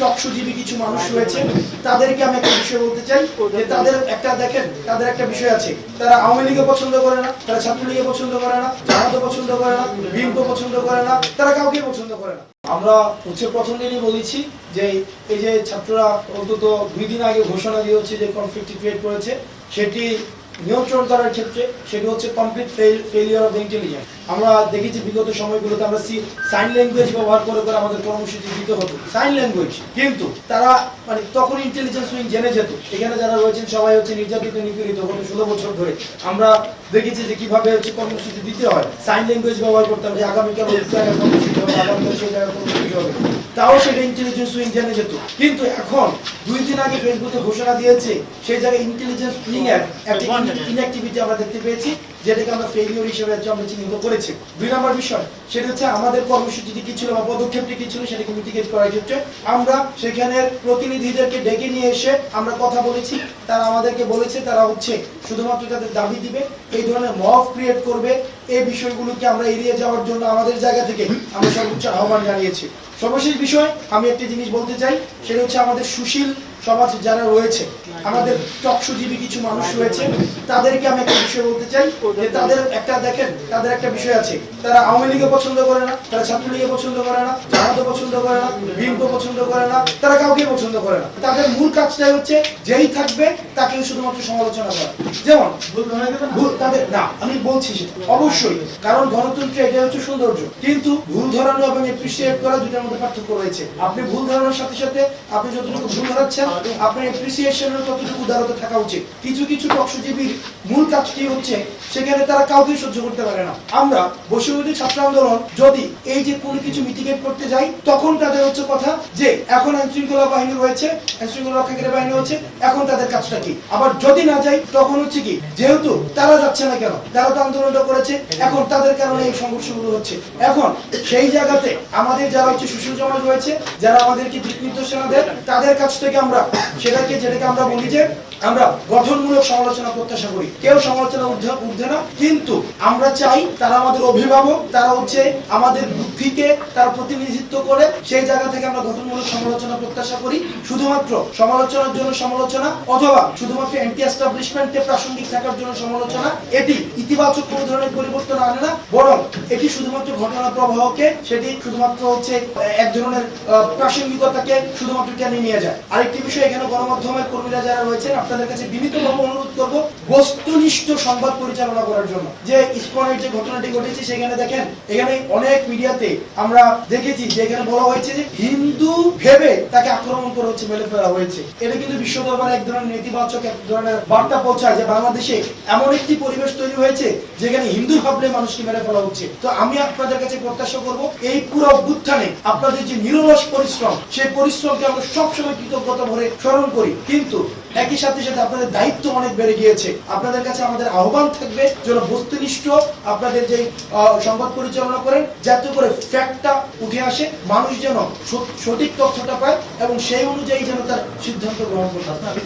চক্ষুজীবী কিছু মানুষ রয়েছে, তাদেরকে আমি একটা বিষয় বলতে চাই, যে তাদের একটা দেখেন, তাদের একটা বিষয় আছে। তারা আওয়ামী লীগে পছন্দ করে না, তারা ছাত্রলীগে পছন্দ করে না জামাতে পছন্দ করে না বিএনপি পছন্দ করে না, তারা কাউকে পছন্দ করে না। আমরা হচ্ছে প্রথম দিনই বলেছি যে এই যে ছাত্ররা অন্তত দুই দিন আগে ঘোষণা দিয়ে হচ্ছে যে কনফ্লিক্ট ক্রিয়েট করেছে, সেটি নিয়ন্ত্রণ করার ক্ষেত্রে সেটি হচ্ছে complete failure of the intelligence আমরা দেখেছি বিগত সময়গুলোতে আমরা সাইন ল্যাঙ্গুয়েজ ব্যবহার করে করে আমাদের কর্মসূচি দিতে হতো। সাইন ল্যাঙ্গুয়েজ কিন্তু তারা মানে তখন ইন্টেলিজেন্স উইং জেনে যেত। এখানে যারা রয়েছেন সবাই হচ্ছে নির্যাতিত, নিপীড়িত গত ষোলো বছর ধরে। আমরা দেখেছি যে কীভাবে হচ্ছে কর্মসূচি দিতে হয়। সাইন ল্যাঙ্গুয়েজ ব্যবহার করতাম যে আগামীকাল ওই জায়গায় কর্মসূচি হবে আগামীকাল সেই জায়গায় কর্মসূচি হবে। তাও সেটা ইন্টেলিজেন্স উইং জেনে যেত। কিন্তু এখন দুই আগে ফেসবুকে ঘোষণা দিয়েছে সেই জায়গায় ইন্টেলিজেন্স এর একটা ইনঅ্যাক্টিভিটি আমরা দেখতে পেয়েছি যেটাকে আমরা ফেলিওর হিসেবে আমরা চিহ্নিত করেছি। দুই নম্বর বিষয় সেটা হচ্ছে আমাদের কর্মসূচিটি কি ছিল বা পদক্ষেপটি কি ছিল সেটাকে মিটিগেট করার ক্ষেত্রে আমরা সেখানের প্রতিনিধিদেরকে ডেকে নিয়ে এসে আমরা কথা বলেছি তারা আমাদেরকে বলেছে তারা হচ্ছে শুধুমাত্র তাদের দাবি দিবে, এই ধরনের মফ ক্রিয়েট করবে, এই বিষয়গুলোকে আমরা এড়িয়ে যাওয়ার জন্য আমাদের জায়গা থেকে আমরা সর্বোচ্চ আহ্বান জানিয়েছি। সর্বশেষ বিষয় আমি একটি জিনিস বলতে চাই, সেটা হচ্ছে আমাদের সুশীল সমাজ যারা রয়েছে, আমাদের চক্ষুজীবী কিছু মানুষ রয়েছে, তাদেরকে আমি একটা বিষয় বলতে চাই, যে তাদের একটা দেখেন, তাদের একটা বিষয় আছে, তারা আওয়ামী লীগে পছন্দ করে না, তারা ছাত্রলীগে পছন্দ করে না জামাতে পছন্দ করে না বিএনপি পছন্দ করে না, তারা কাউকে পছন্দ করে না। তাদের মূল কাজটাই হচ্ছে, যেই থাকবে তাকে শুধুমাত্র সমালোচনা করা। যেমন ভুল তাদের না আমি বলছি সেটা। অবশ্যই কারণ গণতন্ত্রে এটা হচ্ছে সৌন্দর্য। কিন্তু ভুল ধরানো এবং এপ্রিসিয়েট করা দুটার মধ্যে পার্থক্য রয়েছে। আপনি ভুল ধরানোর সাথে সাথে আপনি যতটুকু ভুল ধরাচ্ছেন আপনার এপ্রিসিয়েশনের ততটুকু উদারতা থাকা উচিত। কিছু কিছু পক্ষজীবীর মূল কাজটি হচ্ছে সেখানে তারা কাউকে সহ্য করতে পারে না। আমরা বসুমতী ছাত্র আন্দোলন যদি এই যে কোনো কিছু মিটিগেট করতে যাই তখন তাদের হচ্ছে কথা যে এখন আইন শৃঙ্খলা বাহিনী রয়েছে আইন শৃঙ্খলা রক্ষাকারী বাহিনী হচ্ছে এখন তাদের কাজটা কি? আবার যদি না যাই তখন হচ্ছে কি, যেহেতু তারা যাচ্ছে না কেন? তারা তো আন্দোলনটা করেছে, এখন তাদের কারণে এই সংঘর্ষগুলো হচ্ছে। এখন সেই জায়গাতে আমাদের যারা হচ্ছে সুশীল সমাজ রয়েছে, যারা আমাদেরকে দিক নির্দেশনা দেয়, তাদের কাছ থেকে আমরা সেটাকে, যেটাকে আমরা বলি যে আমরা গঠনমূলক সমালোচনা, প্রত্যাশা করি। কেউ সমালোচনা ঊর্ধ্বে না, কিন্তু আমরা চাই তারা আমাদের অভিভাবক, তারা হচ্ছে আমাদের বুদ্ধিকে তারা প্রতিনিধিত্ব করে, সেই জায়গা থেকে আমরা গঠনমূলক সমালোচনা, প্রত্যাশা করি। শুধুমাত্র সমালোচনার জন্য সমালোচনা অথবা শুধুমাত্র অ্যান্টি এস্টাবলিশমেন্টে প্রাসঙ্গিক থাকার জন্য সমালোচনা, এটি ইতিবাচক কোনো ধরনের পরিবর্তন আনে না, বরং এটি শুধুমাত্র ঘটনা প্রবাহকে, সেটি শুধুমাত্র হচ্ছে এক ধরনের প্রাসঙ্গিকতাকে শুধুমাত্র টেনে নিয়ে যায়। আরেকটি বিষয় এখানে গণমাধ্যমের কর্মীরা যারা রয়েছেন আপনাদের কাছে বিনীতভাবে অনুরোধ করব বস্তুনিষ্ঠ সংবাদ পরিচালনা করার জন্য। যে ইসকনের যে ঘটনাটি ঘটেছে সেখানে দেখেন, এখানে অনেক মিডিয়াতে আমরা দেখেছি যে এখানে বলা হয়েছে যে হিন্দু ভেবে তাকে আক্রমণ করে হচ্ছে মেলে ফেলা হয়েছে। এটা কিন্তু বিশ্ব দরবারে এক ধরনের নেতিবাচক, এক ধরনের বার্তা পৌঁছায় যে বাংলাদেশে এমন একটি পরিবেশ তৈরি হয়েছে যেখানে হিন্দু ভাবলে মানুষকে মেরে ফেলা হচ্ছে। তো আমি আপনাদের কাছে প্রত্যাশা করব, এই পুরো অভ্যুত্থানে আপনাদের যে নিরলস পরিশ্রম, সেই পরিশ্রমকে আমরা সবসময় কৃতজ্ঞতা ভরে স্মরণ করি। কিন্তু একই সাথে সাথে আপনাদের দায়িত্ব অনেক বেড়ে গিয়েছে। আপনাদের কাছে আমাদের আহ্বান থাকবে যেন বস্তুনিষ্ঠ আপনাদের যে সংবাদ পরিচালনা করেন, যাতে করে ফ্যাক্টটা উঠে আসে, মানুষ যেন সঠিক তথ্যটা পায় এবং সেই অনুযায়ী যেন তার সিদ্ধান্ত গ্রহণ করতে